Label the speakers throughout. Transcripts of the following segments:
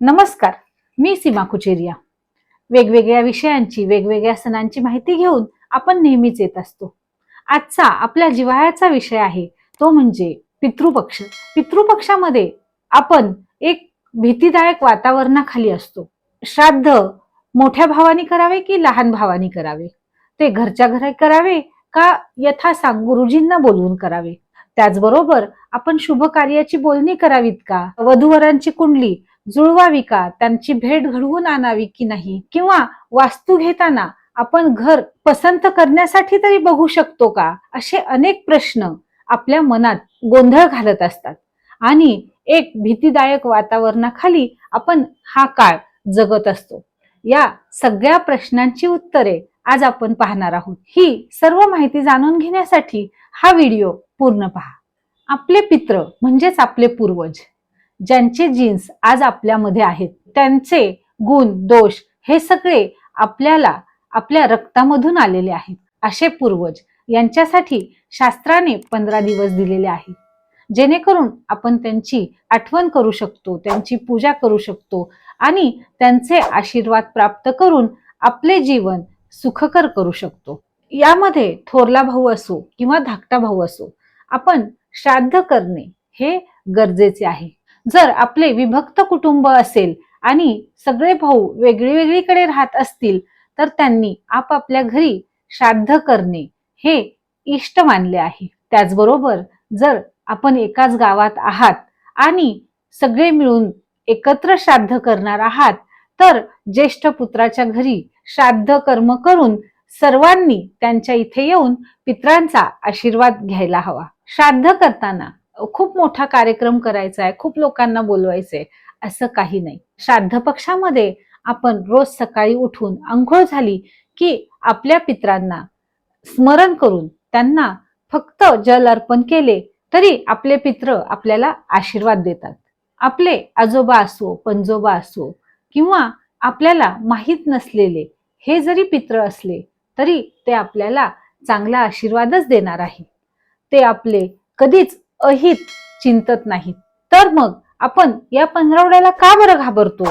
Speaker 1: नमस्कार मी सीमा कुचेरिया. वेगवेगळ्या विषयांची वेगवेगळ्या सणांची माहिती घेऊन आपण नेहमीच येत असतो. आजचा आपल्या जिव्हाळ्याचा विषय आहे तो म्हणजे पितृपक्ष. पितृपक्षामध्ये आपण एक भीतीदायक वातावरणाखाली असतो. श्राद्ध मोठ्या भावाने करावे की लहान भावाने करावे? ते घरच्या घरी करावे का यथासांग गुरुजींना बोलवून करावे? त्याचबरोबर आपण शुभ कार्याची बोलणी करावीत का? वधूवरांची कुंडली जुळवावी का? त्यांची भेट घडवून आणावी की नाही? किंवा वास्तू घेताना आपण घर पसंत करण्यासाठी तरी बघू शकतो का? असे अनेक प्रश्न आपल्या मनात गोंधळ घालत असतात. आणि एक भीतीदायक वातावरणाखाली आपण हा काळ जगत असतो. या सगळ्या प्रश्नांची उत्तरे आज आपण पाहणार आहोत. ही सर्व माहिती जाणून घेण्यासाठी हा व्हिडिओ पूर्ण पहा. आपले पित्र म्हणजेच आपले पूर्वज. ज्यांचे जीन्स आज आपल्यामध्ये आहेत त्यांचे गुण दोष हे सगळे आपल्याला आपल्या रक्तामधून आलेले आहेत. असे पूर्वज यांच्यासाठी शास्त्राने पंधरा दिवस दिलेले आहेत जेणेकरून आपण त्यांची आठवण करू शकतो त्यांची पूजा करू शकतो आणि त्यांचे आशीर्वाद प्राप्त करून आपले जीवन सुखकर करू शकतो. यामध्ये थोरला भाऊ असो किंवा धाकटा भाऊ असो आपण श्राद्ध करणे हे गरजेचे आहे. जर आपले विभक्त कुटुंब असेल आणि सगळे भाऊ वेगळी वेगळीकडे राहत असतील तर त्यांनी आपापल्या घरी श्राद्ध करणे हे इष्ट मानले आहे. त्याचबरोबर जर आपण एकाच गावात आहात आणि सगळे मिळून एकत्र श्राद्ध करणार आहात तर ज्येष्ठ पुत्राच्या घरी श्राद्ध कर्म करून सर्वांनी त्यांच्या इथे येऊन पित्रांचा आशीर्वाद घ्यायला हवा. श्राद्ध करताना खूप मोठा कार्यक्रम करायचा आहे खूप लोकांना बोलवायचंय असं काही नाही. श्राद्ध पक्षामध्ये आपण रोज सकाळी उठून आंघोळ झाली की आपल्या पित्रांना स्मरण करून त्यांना फक्त जल अर्पण केले तरी आपले पित्र आपल्याला आशीर्वाद देतात. आपले आजोबा असो पंजोबा असो किंवा आपल्याला माहीत नसलेले हे जरी पित्र असले तरी ते आपल्याला चांगला आशीर्वादच देणार आहे. ते आपले कधीच अहित चिंतत नाहीत. तर मग आपण या पंधरवड्याला का बरं घाबरतो?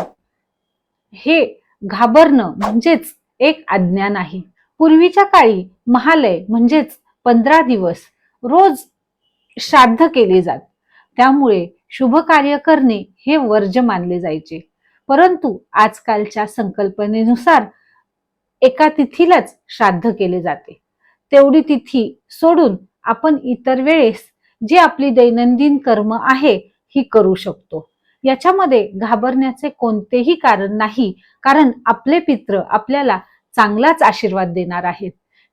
Speaker 1: हे घाबरणं म्हणजेच एक अज्ञान आहे. पूर्वीच्या काळी महालय म्हणजेच पंधरा दिवस रोज श्राद्ध केले जात. त्यामुळे शुभ कार्य करणे हे वर्ज मानले जायचे. परंतु आजकालच्या संकल्पनेनुसार एका तिथीलाच श्राद्ध केले जाते. तेवढी तिथी सोडून आपण इतर वेळेस जी आपली दैनंदिन कर्म आहे ही करू शकतो. याच्यामध्ये घाबरण्याचे कोणतेही कारण नाही कारण आपले पित्र आपल्याला चांगलाच आशीर्वाद देणार आहेत.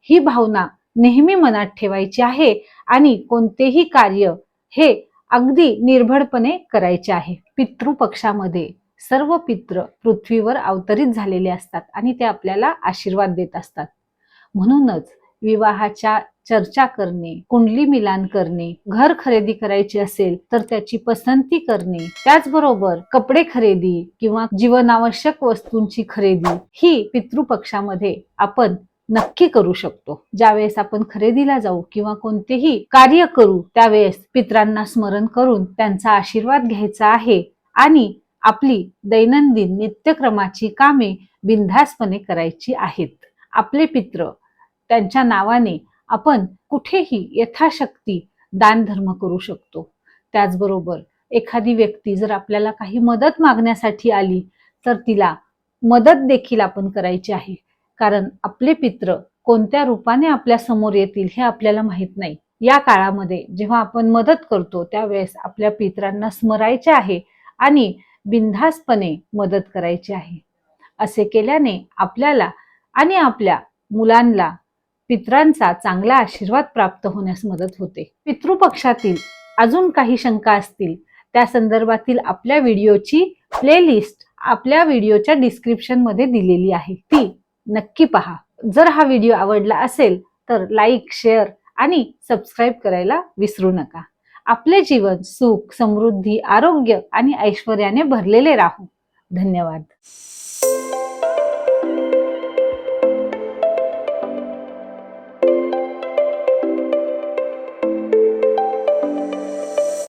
Speaker 1: ही भावना नेहमी मनात ठेवायची आहे आणि कोणतेही कार्य हे अगदी निर्भडपणे करायचे आहे. पितृपक्षामध्ये सर्व पित्र पृथ्वीवर अवतरित झालेले असतात आणि ते आपल्याला आशीर्वाद देत असतात. म्हणूनच विवाहाच्या चर्चा करणे कुंडली मिलान करणे घर खरेदी करायची असेल तर त्याची पसंती करणे. त्याचबरोबर कपडे खरेदी किंवा जीवनावश्यक वस्तूंची खरेदी ही पितृपक्षामध्ये आपण नक्की करू शकतो. ज्यावेळेस आपण खरेदीला जाऊ किंवा कोणतेही कार्य करू त्यावेळेस पित्रांना स्मरण करून त्यांचा आशीर्वाद घ्यायचा आहे आणि आपली दैनंदिन नित्यक्रमाची कामे बिनधास्तपणे करायची आहेत. आपले पित्र त्यांच्या नावाने आपण कुठेही यथाशक्ती दान धर्म करू शकतो. त्याचबरोबर एखादी व्यक्ती जर आपल्याला काही मदत मागण्यासाठी आली तर तिला मदत देखील आपण करायची आहे. कारण आपले पित्र कोणत्या रूपाने आपल्यासमोर येतील हे आपल्याला माहीत नाही. या काळामध्ये जेव्हा आपण मदत करतो त्यावेळेस आपल्या पित्रांना स्मरायचे आहे आणि बिनधास्तपणे मदत करायची आहे. असे केल्याने आपल्याला आणि आपल्या मुलांना पित्रांचा चांगला आशीर्वाद प्राप्त होण्यास मदत होते. पितृपक्षातील अजून काही शंका असतील त्या संदर्भातील आपल्या व्हिडिओची प्लेलिस्ट आपल्या व्हिडिओच्या डिस्क्रिप्शनमध्ये दिलेली आहे. ती नक्की पहा. जर हा व्हिडिओ आवडला असेल तर लाईक शेअर आणि सबस्क्राईब करायला विसरू नका. आपले जीवन सुख समृद्धी आरोग्य आणि ऐश्वर्याने भरलेले राहू. धन्यवाद.